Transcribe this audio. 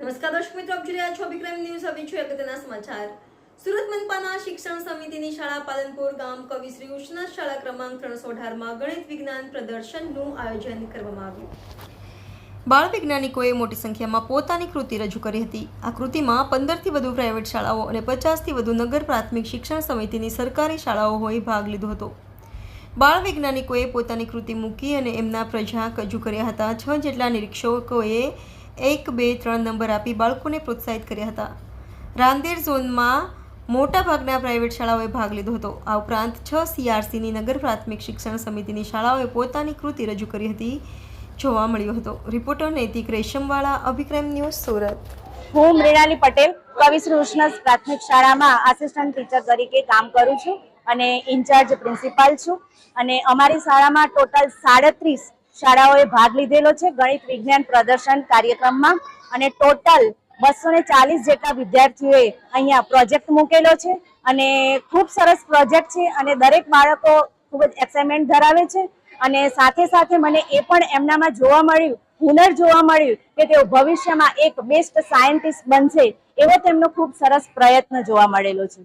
નમસ્કાર દર્શક મિત્રો, આપ જોઈ રહ્યા છો વિક્રમ ન્યૂઝ હવે છે અગત્યના સમાચાર. સુરત મનપાના શિક્ષણ સમિતિની શાળા પાલનપુર ગામ કવિશ્રી ઉષ્ણા શાળા ક્રમાંક ત્રણસો અઢારમાં ગણિત વિજ્ઞાન પ્રદર્શનનું આયોજન કરવામાં આવ્યું. બાળ વૈજ્ઞાનિકોએ મોટી સંખ્યામાં પોતાની કૃતિ રજૂ કરી હતી. આ કૃતિમાં પંદરથી વધુ પ્રાઇવેટ શાળાઓ અને પચાસથી વધુ નગર પ્રાથમિક શિક્ષણ સમિતિની સરકારી શાળાઓએ ભાગ લીધો હતો. બાળ વૈજ્ઞાનિકોએ પોતાની કૃતિ મૂકી અને એમના પ્રજાક રજૂ કર્યા હતા. છ જેટલા નિરીક્ષકોએ એક, બે, ત્રણ નંબર આપી બાળકોને પ્રોત્સાહિત કર્યા હતા. રાંદેર ઝોનમાં મોટાભાગના પ્રાઇવેટ શાળાઓએ ભાગ લીધો હતો. આ ઉપરાંત છ સીઆરસીની નગર પ્રાથમિક શિક્ષણ સમિતિની શાળાઓએ પોતાની કૃતિ રજૂ કરી હતી જોવા મળ્યો હતો. રિપોર્ટર નૈતિક રેશમવાળા, અભિક્રમ ન્યૂઝ સુરત. હું મૃણાલી પટેલ કવિ કૃષ્ણ પ્રાથમિક શાળામાં આસિસ્ટન્ટ ટીચર તરીકે કામ કરું છું અને ઇન્ચાર્જ પ્રિન્સિપાલ છું. અને અમારી શાળામાં ટોટલ સાડત્રીસ શાળાઓએ ભાગ લીધેલો છે ગણિત, વિજ્ઞાન પ્રદર્શન કાર્યક્રમમાં અને ટોટલ બસો ચાલીસ જેટલા વિદ્યાર્થીઓએ અહીંયા પ્રોજેક્ટ મૂકેલો છે અને ખૂબ સરસ પ્રોજેક્ટ છે અને દરેક બાળકો ખૂબ જ એક્સાઇટમેન્ટ ધરાવે છે અને સાથે સાથે મને એ પણ એમનામાં જોવા મળ્યું, હુનર જોવા મળ્યું કે તેઓ ભવિષ્યમાં એક બેસ્ટ સાયન્ટિસ્ટ બનશે એવો તેમનો ખૂબ સરસ પ્રયત્ન જોવા મળેલો છે.